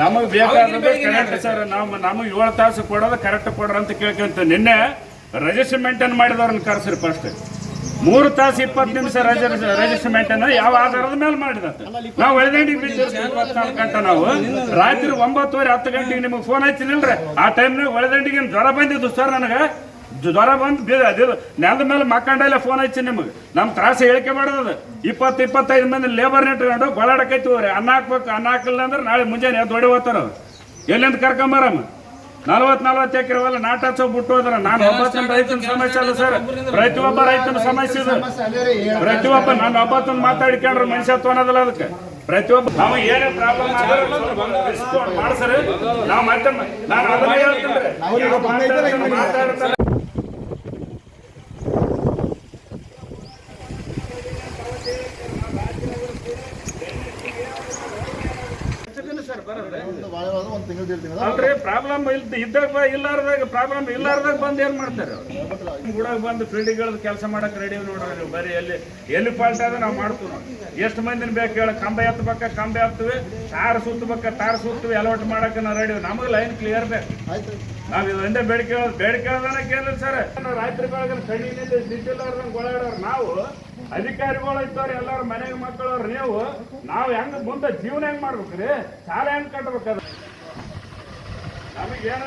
ನಮಗೆ ಬೇಕಾದಂತ correct sir ನಾವು ನಮಗೆ ಏಳು ತಾಸು ಕೊಡೋದು ಕರೆಕ್ಟ್ ಕೊಡ್ರ ಅಂತ ಕೇಳ್ಕೊಂತ ನಿನ್ನೆ ರಜಿಸ್ಟರ್ ಮೇಂಟೈನ್ ಮಾಡಿದವ್ರನ್ನ ಕರ್ಸ್ರಿ ಫಸ್ಟ್ ಮೂರು ತಾಸು ಇಪ್ಪತ್ತು ನಿಮಿಷ ರಜಿಸ್ಟರ್ ಮೇಂಟೈನ್ ಯಾವ ಆಧಾರದ ಮೇಲೆ ಮಾಡಿದ ನಾವು ಒಳದಂಡಿಗೆ ಬಿದ್ದಿರ್ತೀವಿ ಇಪ್ಪತ್ನಾಲ್ಕು ಗಂಟೆ ನಾವು. ರಾತ್ರಿ ಒಂಬತ್ತುವರೆ ಹತ್ತು ಗಂಟೆಗೆ ನಿಮಗೆ ಫೋನ್ ಹಚ್ಚಿನಿಲ್ರಿ ಆ ಟೈಮ್ನಾಗ ಒಳದಂಡಿಗೆ ಜ್ವರ ಬಂದಿದ್ದು ಸರ್ ನನಗೆ. ಜ್ವರ ಬಂದು ಬೀದ ಅದು ನೆಲದ ಮೇಲೆ ಮಕ್ಕಂಡಲ್ಲೇ ಫೋನ್ ಹಚ್ಚಿ ನಿಮಗೆ. ನಮ್ಮ ತ್ರಾಸ ಹೇಳಿಕೆ ಮಾಡೋದು ಇಪ್ಪತ್ತು ಇಪ್ಪತ್ತೈದು ಮಂದಿ ಲೇಬರ್ ನೆಟ್ಕೊಂಡು ಗೊಳಾಡಕೈತಿ ಹೋಗ್ರಿ ಅನ್ನ ಹಾಕ್ಬೇಕು ಅನ್ನ ಹಾಕಿಲ್ಲ ಅಂದ್ರೆ ನಾಳೆ ಮುಂಜಾನೆ ದೊಡ್ಡ ಹೊಡಿ ಹೋಗ್ತಾರ ಅವ್ರು. ಎಲ್ಲಿಂದ ಕರ್ಕೊಂಬರಮ್ಮ ನಲ್ವತ್ ನಲವತ್ತು ಎಕರೆ ಹೊಲ ನಾಟ ಹಚ್ಚೋ ಬಿಟ್ಟು ಹೋದ್ರ ನಾನು ಒಬ್ಬತ್ತನ ರೈತನ ಸಮಸ್ಯೆ ಅಲ್ಲ ಸರ್. ಪ್ರತಿಯೊಬ್ಬ ರೈತನ ಸಮಸ್ಯೆ ಇದು. ಪ್ರತಿಯೊಬ್ಬ ನಾನು ಒಬ್ಬತ್ತೊಂದು ಮಾತಾಡ್ಕೊಂಡ್ರೆ ಮನುಷ್ಯ ಅನ್ನೋದಿಲ್ಲ ಅದಕ್ಕೆ. ಪ್ರತಿಯೊಬ್ಬ ನಾವು ಏನೇ ಪ್ರಾಬ್ಲಮ್ ಮಾಡ್ಸರಿ. ನಾವು ಮತ್ತೆ ನಾನು ಅದನ್ನ ಹೇಳ್ತೀನಿ ಅಲ್ರಿ ಪ್ರಾಬ್ಲಮ್ ಇಲ್ದ ಇದ್ದಾಗ ಇಲ್ಲಾರ್ದಾಗ ಪ್ರಾಬ್ಲಮ್ ಇಲ್ಲಾರ್ದಾಗ ಬಂದು ಏನ್ ಮಾಡ್ತಾರೆ? ಗುಡಾಗ ಬಂದು ಫೀಲ್ಡಿಗಳ ಕೆಲಸ ಮಾಡಕ್ ರೆಡಿ ನೋಡ್ರಿ ನೀವು. ಬರೀ ಎಲ್ಲಿ ಎಲ್ಲಿ ಫಾಲ್ಟ್ ಆದ್ರೆ ನಾವು ಮಾಡ್ತೀವಿ ಎಷ್ಟು ಮಂದಿನ ಬೇಕು ಹೇಳ ಕಂಬ ಎತ್ತಬೇಕ ಕಂಬ ಎತ್ತವಿ ತಾರ್ ಸುತ್ತಬೇಕ ತಾರ್ ಸುತ್ತವಿ ಅಲೌಟ್ ಮಾಡಕ್ ನಾವು ರೆಡಿ ನಮಗೆ ಲೈನ್ ಕ್ಲಿಯರ್ ಬೇಕು. ನಾವು ಇದು ಒಂದೇ ಬೇಡಿಕೆ ಬೇಡಿಕೆ ಕೇಳಿಲ್ಲ ಸರ್. ರಾತ್ರಿ ಬೆಳಗ್ಗೆ ಕಣ್ಣಿನಿಂದ ನಿಂತಿಲ್ಲಾರ್ದಂಗ್ ಓಡಾಡೋರು ನಾವು ಅಧಿಕಾರಿಗಳು ಇದ್ದವ್ರು ಎಲ್ಲಾರು ಮನೆಗೆ ಮಕ್ಕಳವ್ರು ನೀವು. ನಾವು ಹೆಂಗ್ ಮುಂದೆ ಜೀವನ ಹೆಂಗ್ ಮಾಡ್ಬೇಕ್ರಿ? ಸಾಲ ಹೆಂಗ್ ಕಟ್ಬೇಕದು ನಮಗೇನ